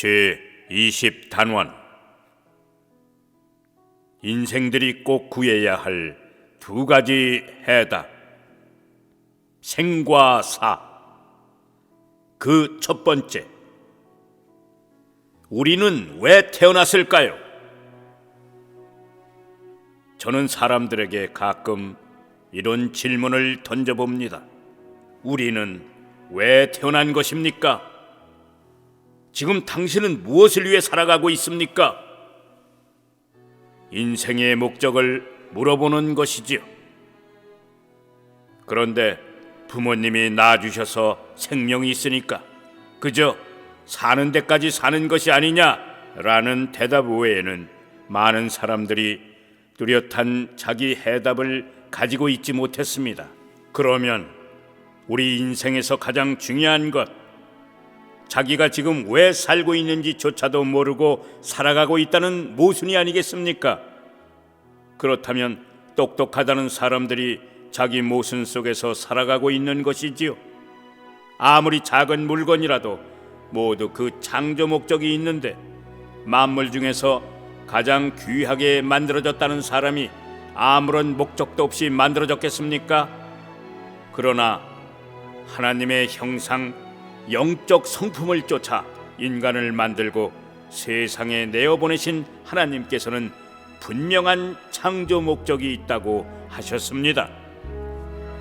제 20단원 인생들이 꼭 구해야 할 두 가지 해답 생과 사 그 첫 번째 우리는 왜 태어났을까요? 저는 사람들에게 가끔 이런 질문을 던져봅니다. 우리는 왜 태어난 것입니까? 지금 당신은 무엇을 위해 살아가고 있습니까? 인생의 목적을 물어보는 것이지요. 그런데 부모님이 낳아주셔서 생명이 있으니까 그저 사는 데까지 사는 것이 아니냐라는 대답 외에는 많은 사람들이 뚜렷한 자기 해답을 가지고 있지 못했습니다. 그러면 우리 인생에서 가장 중요한 것, 자기가 지금 왜 살고 있는지조차도 모르고 살아가고 있다는 모순이 아니겠습니까? 그렇다면 똑똑하다는 사람들이 자기 모순 속에서 살아가고 있는 것이지요. 아무리 작은 물건이라도 모두 그 창조 목적이 있는데 만물 중에서 가장 귀하게 만들어졌다는 사람이 아무런 목적도 없이 만들어졌겠습니까? 그러나 하나님의 형상 영적 성품을 쫓아 인간을 만들고 세상에 내어 보내신 하나님께서는 분명한 창조 목적이 있다고 하셨습니다.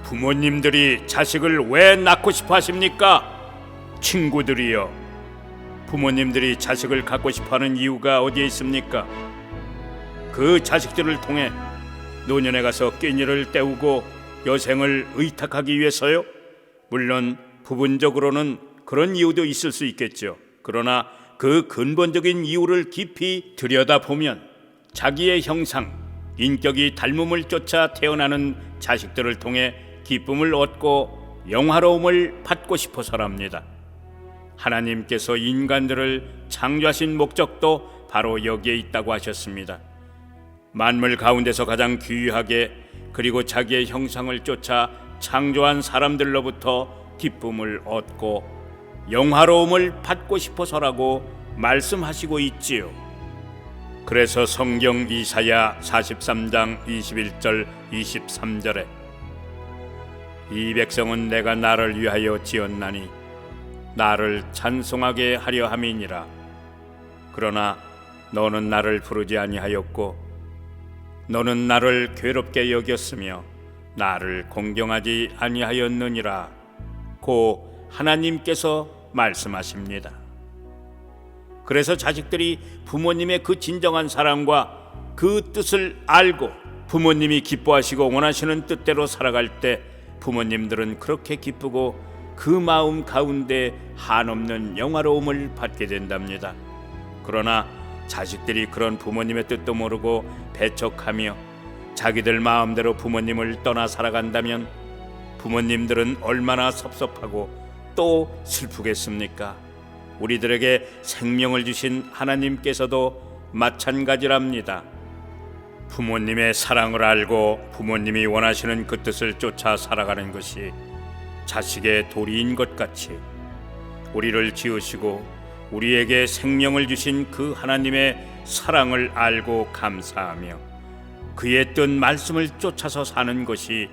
부모님들이 자식을 왜 낳고 싶어 하십니까? 친구들이여. 부모님들이 자식을 갖고 싶어 하는 이유가 어디에 있습니까? 그 자식들을 통해 노년에 가서 끼니를 때우고 여생을 의탁하기 위해서요? 물론 부분적으로는 그런 이유도 있을 수 있겠죠. 그러나 그 근본적인 이유를 깊이 들여다보면 자기의 형상, 인격이 닮음을 쫓아 태어나는 자식들을 통해 기쁨을 얻고 영화로움을 받고 싶어서랍니다. 하나님께서 인간들을 창조하신 목적도 바로 여기에 있다고 하셨습니다. 만물 가운데서 가장 귀하게 그리고 자기의 형상을 쫓아 창조한 사람들로부터 기쁨을 얻고 영화로움을 받고 싶어서라고 말씀하시고 있지요. 그래서 성경 이사야 43장 21절 23절에 이 백성은 내가 나를 위하여 지었나니 나를 찬송하게 하려 함이니라 그러나 너는 나를 부르지 아니하였고 너는 나를 괴롭게 여겼으며 나를 공경하지 아니하였느니라 고 하나님께서 말씀하십니다. 그래서 자식들이 부모님의 그 진정한 사랑과 그 뜻을 알고 부모님이 기뻐하시고 원하시는 뜻대로 살아갈 때 부모님들은 그렇게 기쁘고 그 마음 가운데 한없는 영화로움을 받게 된답니다. 그러나 자식들이 그런 부모님의 뜻도 모르고 배척하며 자기들 마음대로 부모님을 떠나 살아간다면 부모님들은 얼마나 섭섭하고 또 슬프겠습니까? 우리들에게 생명을 주신 하나님께서도 마찬가지랍니다. 부모님의 사랑을 알고 부모님이 원하시는 그 뜻을 쫓아 살아가는 것이 자식의 도리인 것 같이 우리를 지으시고 우리에게 생명을 주신 그 하나님의 사랑을 알고 감사하며 그의 뜻 말씀을 쫓아서 사는 것이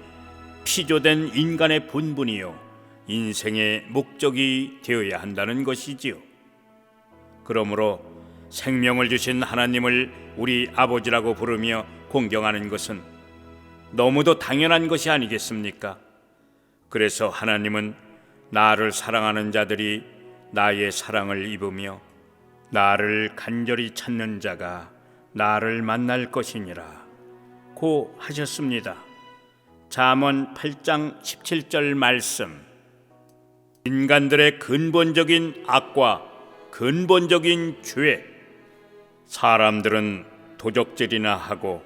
피조된 인간의 본분이요 인생의 목적이 되어야 한다는 것이지요. 그러므로 생명을 주신 하나님을 우리 아버지라고 부르며 공경하는 것은 너무도 당연한 것이 아니겠습니까? 그래서 하나님은 나를 사랑하는 자들이 나의 사랑을 입으며 나를 간절히 찾는 자가 나를 만날 것이니라 고 하셨습니다. 잠언 8장 17절 말씀 인간들의 근본적인 악과 근본적인 죄 사람들은 도적질이나 하고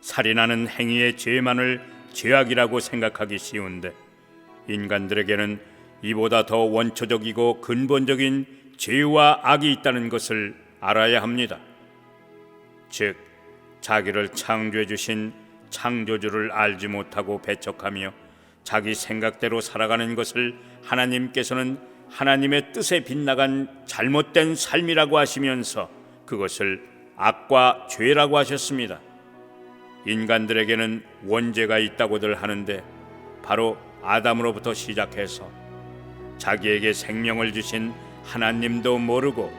살인하는 행위의 죄만을 죄악이라고 생각하기 쉬운데 인간들에게는 이보다 더 원초적이고 근본적인 죄와 악이 있다는 것을 알아야 합니다. 즉 자기를 창조해 주신 창조주를 알지 못하고 배척하며 자기 생각대로 살아가는 것을 하나님께서는 하나님의 뜻에 빗나간 잘못된 삶이라고 하시면서 그것을 악과 죄라고 하셨습니다. 인간들에게는 원죄가 있다고들 하는데 바로 아담으로부터 시작해서 자기에게 생명을 주신 하나님도 모르고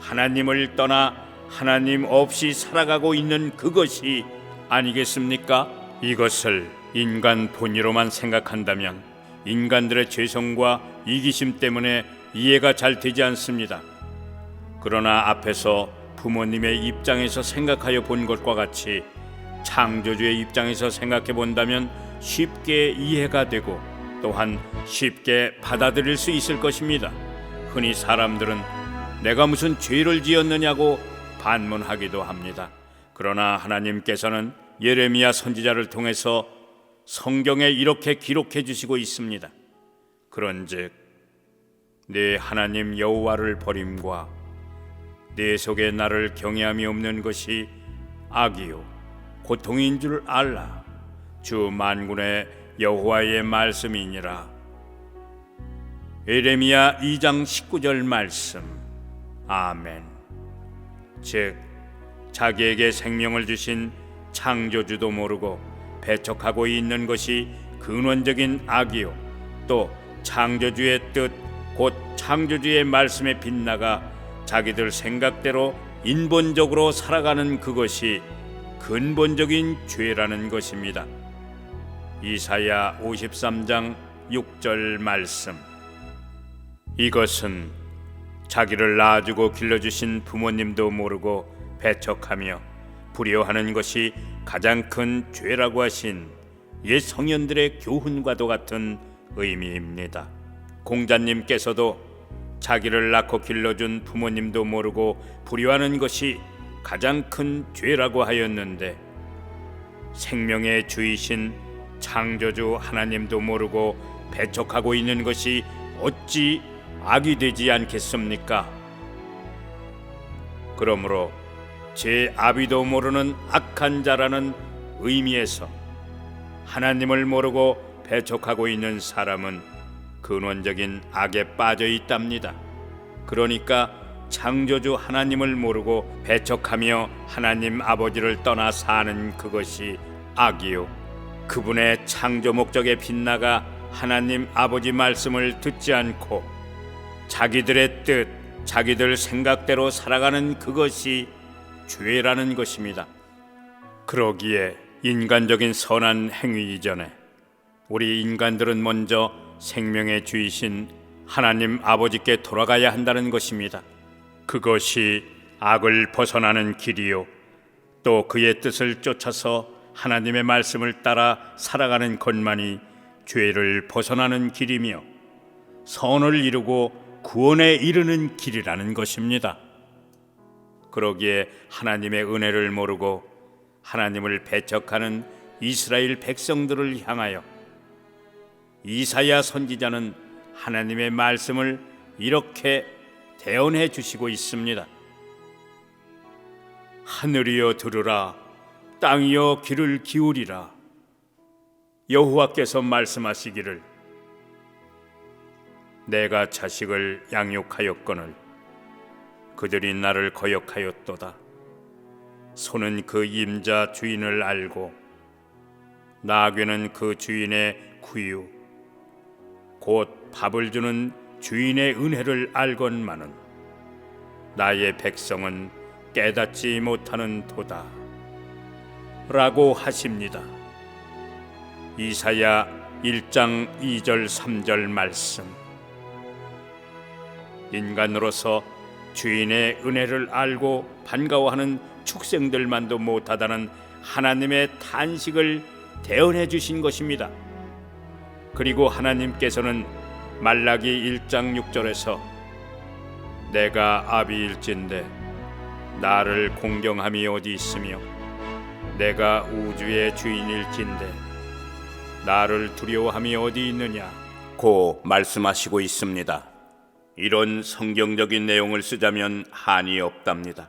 하나님을 떠나 하나님 없이 살아가고 있는 그것이 아니겠습니까? 이것을 인간 본의로만 생각한다면 인간들의 죄성과 이기심 때문에 이해가 잘 되지 않습니다. 그러나 앞에서 부모님의 입장에서 생각하여 본 것과 같이 창조주의 입장에서 생각해 본다면 쉽게 이해가 되고 또한 쉽게 받아들일 수 있을 것입니다. 흔히 사람들은 내가 무슨 죄를 지었느냐고 반문하기도 합니다. 그러나 하나님께서는 예레미야 선지자를 통해서 성경에 이렇게 기록해 주시고 있습니다. 그런즉 내 하나님 여호와를 버림과 내 속에 나를 경외함이 없는 것이 악이요 고통인 줄 알라. 주 만군의 여호와의 말씀이니라. 에레미야 2장 19절 말씀. 아멘. 즉 자기에게 생명을 주신 창조주도 모르고 배척하고 있는 것이 근원적인 악이요 또 창조주의 뜻 곧 창조주의 말씀에 빗나가 자기들 생각대로 인본적으로 살아가는 그것이 근본적인 죄라는 것입니다. 이사야 53장 6절 말씀. 이것은 자기를 낳아주고 길러주신 부모님도 모르고 배척하며 불효하는 것이 가장 큰 죄라고 하신 옛 성현들의 교훈과도 같은 의미입니다. 공자님께서도 자기를 낳고 길러준 부모님도 모르고 불효하는 것이 가장 큰 죄라고 하였는데 생명의 주이신 창조주 하나님도 모르고 배척하고 있는 것이 어찌 악이 되지 않겠습니까? 그러므로 제 아비도 모르는 악한 자라는 의미에서 하나님을 모르고 배척하고 있는 사람은 근원적인 악에 빠져 있답니다. 그러니까 창조주 하나님을 모르고 배척하며 하나님 아버지를 떠나 사는 그것이 악이요. 그분의 창조 목적에 빗나가 하나님 아버지 말씀을 듣지 않고 자기들의 뜻, 자기들 생각대로 살아가는 그것이 죄라는 것입니다. 그러기에 인간적인 선한 행위 이전에 우리 인간들은 먼저 생명의 주이신 하나님 아버지께 돌아가야 한다는 것입니다. 그것이 악을 벗어나는 길이요. 또 그의 뜻을 쫓아서 하나님의 말씀을 따라 살아가는 것만이 죄를 벗어나는 길이며 선을 이루고 구원에 이르는 길이라는 것입니다. 그러기에 하나님의 은혜를 모르고 하나님을 배척하는 이스라엘 백성들을 향하여 이사야 선지자는 하나님의 말씀을 이렇게 대언해 주시고 있습니다. 하늘이여 들으라 땅이여 귀를 기울이라 여호와께서 말씀하시기를 내가 자식을 양육하였거늘 그들이 나를 거역하였도다. 소는 그 임자 주인을 알고 나귀는 그 주인의 구유 곧 밥을 주는 주인의 은혜를 알건만은 나의 백성은 깨닫지 못하는 도다. 라고 하십니다. 이사야 1장 2절 3절 말씀. 인간으로서 주인의 은혜를 알고 반가워하는 축생들만도 못하다는 하나님의 탄식을 대언해 주신 것입니다. 그리고 하나님께서는 말라기 1장 6절에서 내가 아비일진데 나를 공경함이 어디 있으며 내가 우주의 주인일진데 나를 두려워함이 어디 있느냐 고 말씀하시고 있습니다. 이런 성경적인 내용을 쓰자면 한이 없답니다.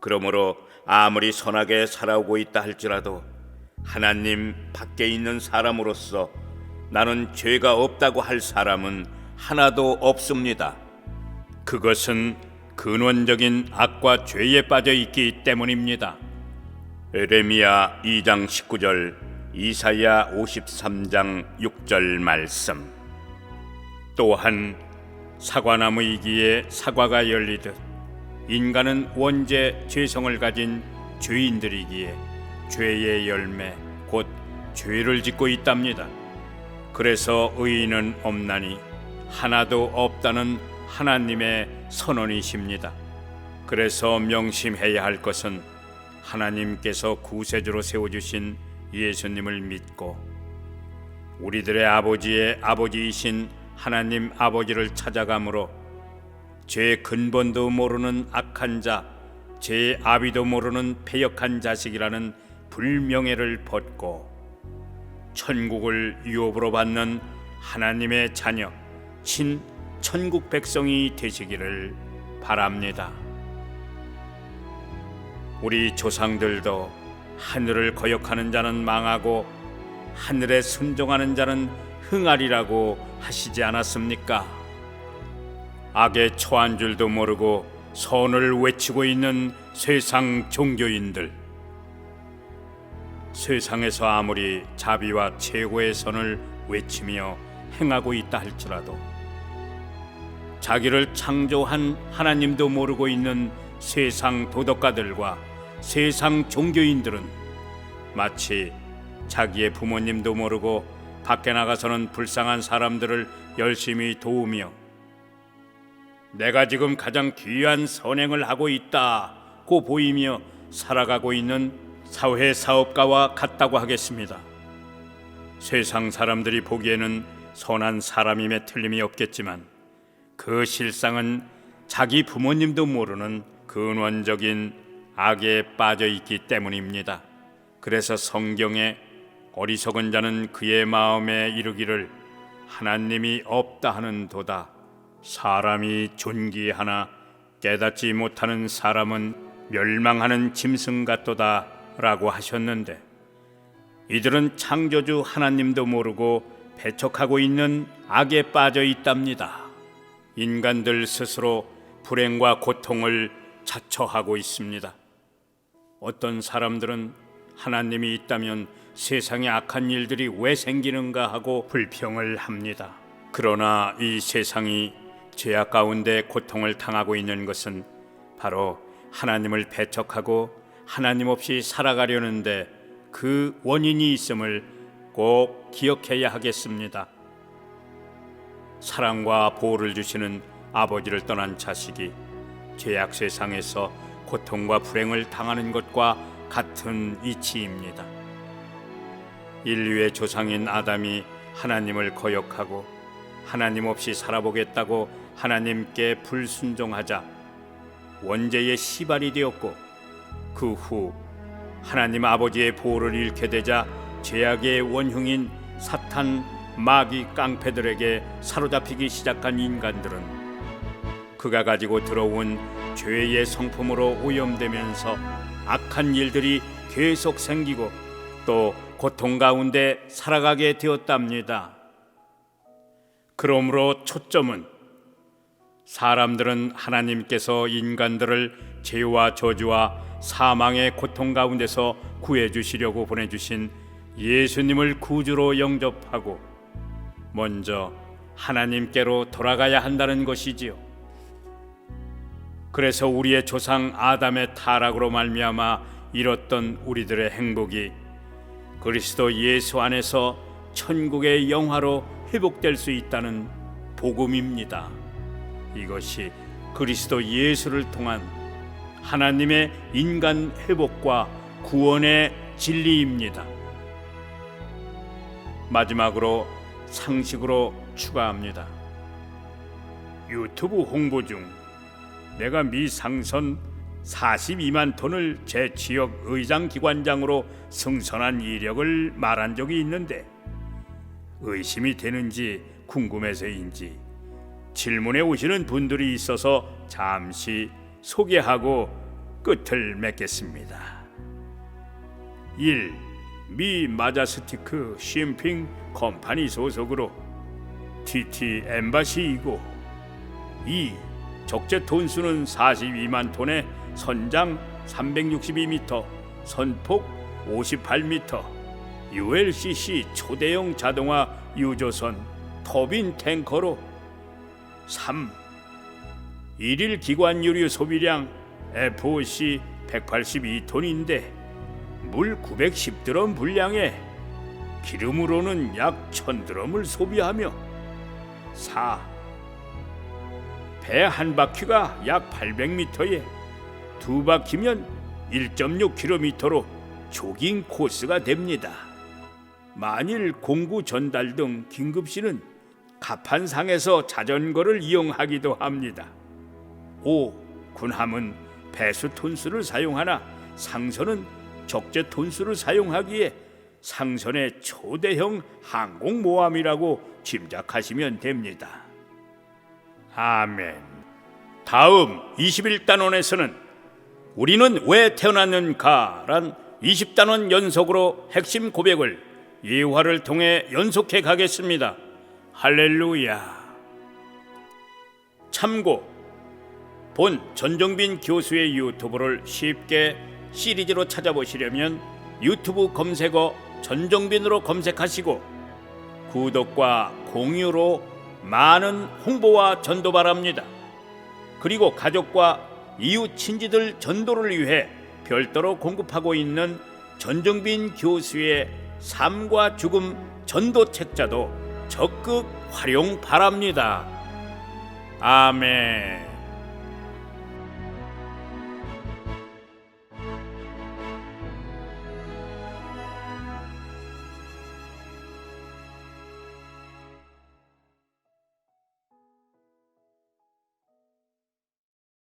그러므로 아무리 선하게 살아오고 있다 할지라도 하나님 밖에 있는 사람으로서 나는 죄가 없다고 할 사람은 하나도 없습니다. 그것은 근원적인 악과 죄에 빠져 있기 때문입니다. 에레미야 2장 19절, 이사야 53장 6절 말씀. 또한 사과나무 이기에 사과가 열리듯 인간은 원죄 죄성을 가진 죄인들이기에 죄의 열매 곧 죄를 짓고 있답니다. 그래서 의인은 없나니 하나도 없다는 하나님의 선언이십니다. 그래서 명심해야 할 것은 하나님께서 구세주로 세워주신 예수님을 믿고 우리들의 아버지의 아버지이신 하나님 아버지를 찾아가므로 죄 근본도 모르는 악한 자, 죄의 아비도 모르는 패역한 자식이라는 불명예를 벗고 천국을 유업으로 받는 하나님의 자녀, 친 천국 백성이 되시기를 바랍니다. 우리 조상들도 하늘을 거역하는 자는 망하고 하늘에 순종하는 자는 흥하리라고 하시지 않았습니까? 악에 처한 줄도 모르고 선을 외치고 있는 세상 종교인들. 세상에서 아무리 자비와 최고의 선을 외치며 행하고 있다 할지라도 자기를 창조한 하나님도 모르고 있는 세상 도덕가들과 세상 종교인들은 마치 자기의 부모님도 모르고 밖에 나가서는 불쌍한 사람들을 열심히 도우며 내가 지금 가장 귀한 선행을 하고 있다고 보이며 살아가고 있는 사회 사업가와 같다고 하겠습니다. 세상 사람들이 보기에는 선한 사람임에 틀림이 없겠지만 그 실상은 자기 부모님도 모르는 근원적인 악에 빠져 있기 때문입니다. 그래서 성경에 어리석은 자는 그의 마음에 이르기를 하나님이 없다 하는 도다. 사람이 존귀하나 깨닫지 못하는 사람은 멸망하는 짐승 같도다 라고 하셨는데 이들은 창조주 하나님도 모르고 배척하고 있는 악에 빠져 있답니다. 인간들 스스로 불행과 고통을 자처하고 있습니다. 어떤 사람들은 하나님이 있다면 세상에 악한 일들이 왜 생기는가 하고 불평을 합니다. 그러나 이 세상이 죄악 가운데 고통을 당하고 있는 것은 바로 하나님을 배척하고 하나님 없이 살아가려는데 그 원인이 있음을 꼭 기억해야 하겠습니다. 사랑과 보호를 주시는 아버지를 떠난 자식이 죄악 세상에서 고통과 불행을 당하는 것과 같은 이치입니다. 인류의 조상인 아담이 하나님을 거역하고 하나님 없이 살아보겠다고 하나님께 불순종하자 원죄의 시발이 되었고 그 후 하나님 아버지의 보호를 잃게 되자 죄악의 원흉인 사탄 마귀 깡패들에게 사로잡히기 시작한 인간들은 그가 가지고 들어온 죄의 성품으로 오염되면서 악한 일들이 계속 생기고 또 고통 가운데 살아가게 되었답니다. 그러므로 초점은 사람들은 하나님께서 인간들을 죄와 저주와 사망의 고통 가운데서 구해 주시려고 보내 주신 예수님을 구주로 영접하고 먼저 하나님께로 돌아가야 한다는 것이지요. 그래서 우리의 조상 아담의 타락으로 말미암아 잃었던 우리들의 행복이 그리스도 예수 안에서 천국의 영화로 회복될 수 있다는 복음입니다. 이것이 그리스도 예수를 통한 하나님의 인간 회복과 구원의 진리입니다. 마지막으로 상식으로 추가합니다. 유튜브 홍보 중 내가 미 상선 42만 톤을 제 지역 의장 기관장으로 승선한 이력을 말한 적이 있는데 의심이 되는지 궁금해서인지 질문에 오시는 분들이 있어서 잠시 소개하고 끝을 맺겠습니다. 1. 미 마자스티크 심핑 컴퍼니 소속으로 TT 엠바시이고 2. 적재 톤수는 42만 톤에 선장 362m, 선폭 58m, ULCC 초대형 자동화 유조선 터빈 탱커로 3. 일일 기관 유류 소비량 FOC 182톤인데 물 910드럼 분량에 기름으로는 약 1000드럼을 소비하며 4. 배 한 바퀴가 약 800m에 두 바퀴면 1.6km로 조깅 코스가 됩니다. 만일 공구 전달 등 긴급시는 갑판상에서 자전거를 이용하기도 합니다. 5. 군함은 배수 톤수를 사용하나 상선은 적재 톤수를 사용하기에 상선의 초대형 항공모함이라고 짐작하시면 됩니다. 아멘. 다음 21단원에서는 우리는 왜 태어났는가란 20단원 연속으로 핵심 고백을 예화를 통해 연속해 가겠습니다. 할렐루야. 참고 본 전정빈 교수의 유튜브를 쉽게 시리즈로 찾아보시려면 유튜브 검색어 전정빈으로 검색하시고 구독과 공유로 많은 홍보와 전도 바랍니다. 그리고 가족과 이웃 친지들 전도를 위해 별도로 공급하고 있는 전정빈 교수의 삶과 죽음 전도 책자도 적극 활용 바랍니다. 아멘.